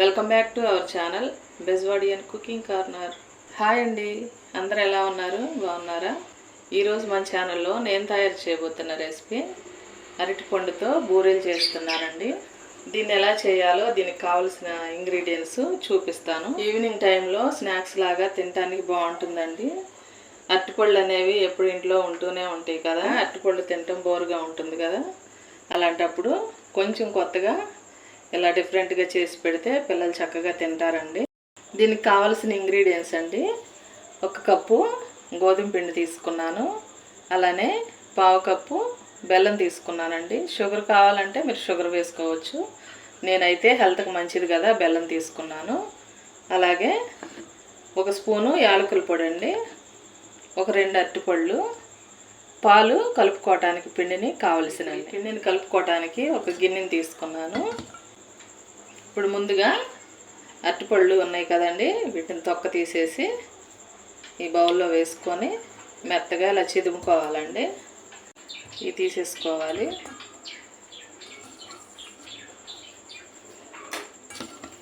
Welcome back to our channel Bezwadian cooking corner. Hi అండి. అందరు ఎలా ఉన్నారు? బాగున్నారా? ఈరోజు మన ఛానల్లో నేను తయారు చేయబోతున్న రెసిపీ అరటిపండుతో బూరెలు చేస్తున్నానండి. దీన్ని ఎలా చేయాలో దీనికి కావాల్సిన ఇంగ్రీడియంట్స్ చూపిస్తాను. ఈవినింగ్ టైంలో స్నాక్స్ లాగా తినడానికి బాగుంటుందండి. అరటిపళ్ళు అనేవి ఎప్పుడు ఇంట్లో ఉంటూనే ఉంటాయి కదా. అరటిపళ్ళు తినటం బోరుగా ఉంటుంది కదా. అలాంటప్పుడు కొంచెం కొత్తగా ఇలా డిఫరెంట్గా చేసి పెడితే పిల్లలు చక్కగా తింటారండి. దీనికి కావాల్సిన ఇంగ్రీడియంట్స్ అండి. ఒక కప్పు గోధుమ పిండి తీసుకున్నాను. అలానే పావు కప్పు బెల్లం తీసుకున్నానండి. షుగర్ కావాలంటే మీరు షుగర్ వేసుకోవచ్చు. నేనైతే హెల్త్కి మంచిది కదా బెల్లం తీసుకున్నాను. అలాగే ఒక స్పూను యాలకుల పొడి అండి. ఒక రెండు అరటిపళ్ళు. పాలు కలుపుకోవటానికి పిండిని కావలసిన పిండిని కలుపుకోవటానికి ఒక గిన్నెని తీసుకున్నాను. ఇప్పుడు ముందుగా అరటిపళ్ళు ఉన్నాయి కదండి వీటిని తొక్క తీసేసి ఈ బౌల్లో వేసుకొని మెత్తగా ఇలా చిదుముకోవాలండి. ఇవి తీసేసుకోవాలి.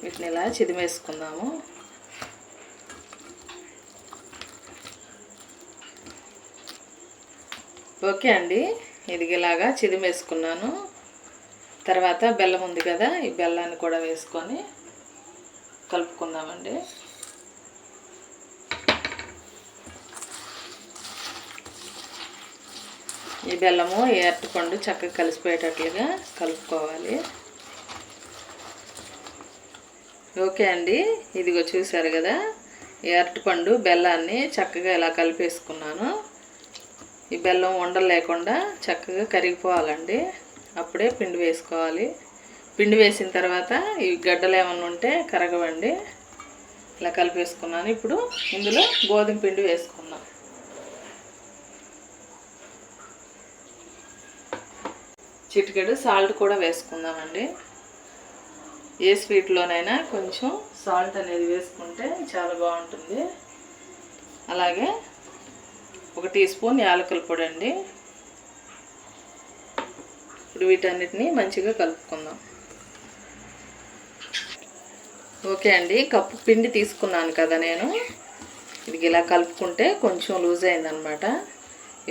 వీటిని ఇలా చిదిమేసుకుందాము. ఓకే అండి ఇది ఇలాగా చిదిమేసుకున్నాను. తర్వాత బెల్లం ఉంది కదా ఈ బెల్లాన్ని కూడా వేసుకొని కలుపుకుందామండి. ఈ బెల్లము ఈ అరటిపండు చక్కగా కలిసిపోయేటట్లుగా కలుపుకోవాలి. ఓకే అండి ఇదిగో చూసారు కదా ఈ అరటిపండు బెల్లాన్ని చక్కగా ఇలా కలిపేసుకున్నాను. ఈ బెల్లం ఉండలేకుండా చక్కగా కరిగిపోవాలండి. అప్పుడే పిండి వేసుకోవాలి. పిండి వేసిన తర్వాత ఈ గడ్డలు ఏమన్నా ఉంటే కరగవండి. ఇలా కలిపేసుకున్నాను. ఇప్పుడు ఇందులో గోధుమ పిండి వేసుకున్నాం చిటికెడు సాల్ట్ కూడా వేసుకుందామండి. ఏ స్వీట్లోనైనా కొంచెం సాల్ట్ అనేది వేసుకుంటే చాలా బాగుంటుంది. అలాగే ఒక టీ స్పూన్ యాలకుల పొడి అండి. ఇప్పుడు వీటన్నిటిని మంచిగా కలుపుకుందాం. ఓకే అండి కప్పు పిండి తీసుకున్నాను కదా నేను. ఇది ఇలా కలుపుకుంటే కొంచెం లూజ్ అయిందనమాట.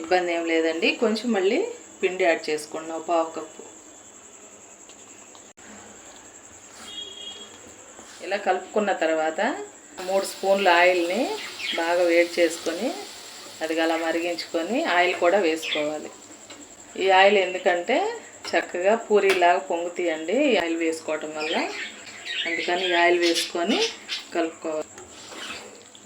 ఇబ్బంది ఏం లేదండి కొంచెం మళ్ళీ పిండి యాడ్ చేసుకున్నాం పావు కప్పు. ఇలా కలుపుకున్న తర్వాత మూడు స్పూన్ల ఆయిల్ని బాగా వేడి చేసుకొని అది అలా మరిగించుకొని ఆయిల్ కూడా వేసుకోవాలి. ఈ ఆయిల్ ఎందుకంటే చక్కగా పూరీలాగా పొంగుతాయండి ఆయిల్ వేసుకోవటం వల్ల. అందుకని ఆయిల్ వేసుకొని కలుపుకోవాలి.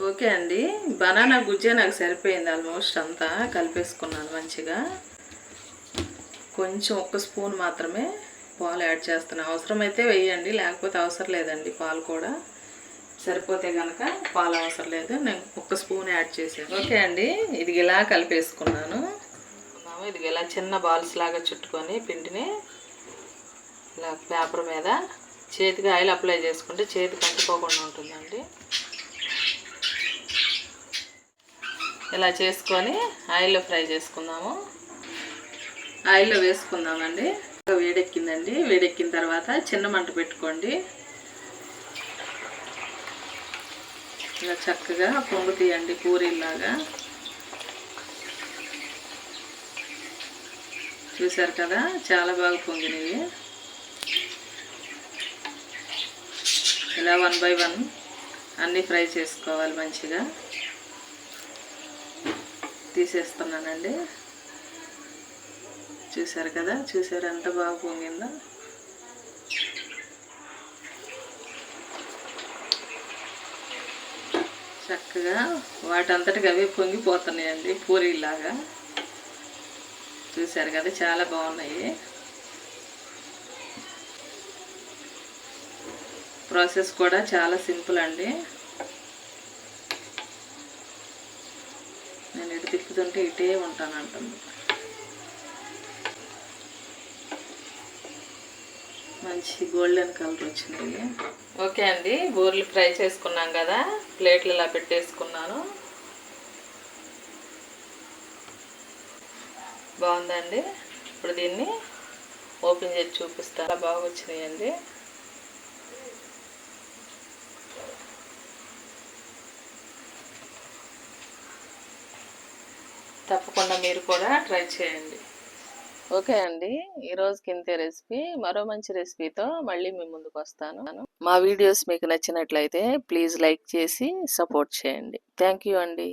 ఓకే అండి. బనానా గుజ్జే నాకు సరిపోయింది ఆల్మోస్ట్ అంతా. కలిపేసుకున్నాను మంచిగా. కొంచెం ఒక్క స్పూన్ మాత్రమే పాలు యాడ్ చేస్తున్నాను. అవసరమైతే వేయండి లేకపోతే అవసరం లేదండి పాలు కూడా. సరిపోతే కనుక పాలు అవసరం లేదు. నేను ఒక్క స్పూన్ యాడ్ చేసాను ఓకే అండి. ఇది ఇలా కలిపేసుకున్నాను. ఇది ఇలా చిన్న బాల్స్ లాగా చుట్టుకొని పిండిని ఇలా పేపర్ మీద చేతికి ఆయిల్ అప్లై చేసుకుంటే చేతికి అంటుకోకుండా ఉంటుందండి. ఇలా చేసుకొని ఆయిల్లో ఫ్రై చేసుకుందాము. ఆయిల్లో వేసుకుందామండి. వేడెక్కిందండి. వేడెక్కిన తర్వాత చిన్న మంట పెట్టుకోండి. ఇలా చక్కగా పొంగుతాయండి పూరీలాగా చూసారు కదా చాలా బాగా పొంగినవి. ఇలా వన్ బై వన్ అన్నీ ఫ్రై చేసుకోవాలి మంచిగా. తీసేస్తున్నానండి. చూసారు కదా చూసారు ఎంత బాగా పొంగిందో. చక్కగా వాటంతటికి అవే పొంగిపోతున్నాయండి పూరీలాగా చూసారు కదా చాలా బాగున్నాయి. ప్రాసెస్ కూడా చాలా సింపుల్ అండి. నేను ఇటు తిప్పుతుంటే ఇటే ఉంటానంటుంది మంచి గోల్డెన్ కలర్ వచ్చింది ఓకే అండి బూరెలు ఫ్రై చేసుకున్నాం కదా ప్లేట్లు ఇలా పెట్టేసుకున్నాను. బాగుందండి. ఇప్పుడు దీన్ని ఓపెన్ చేసి చూపిస్తాను బాగా వచ్చినాయండి. తప్పకుండా మీరు కూడా ట్రై చేయండి. ఓకే అండి. ఈరోజు కింద రెసిపీ. మరో మంచి రెసిపీతో మళ్ళీ మీ ముందుకు వస్తాను. మా వీడియోస్ మీకు నచ్చినట్లయితే ప్లీజ్ లైక్ చేసి సపోర్ట్ చేయండి. థ్యాంక్ యూ అండి.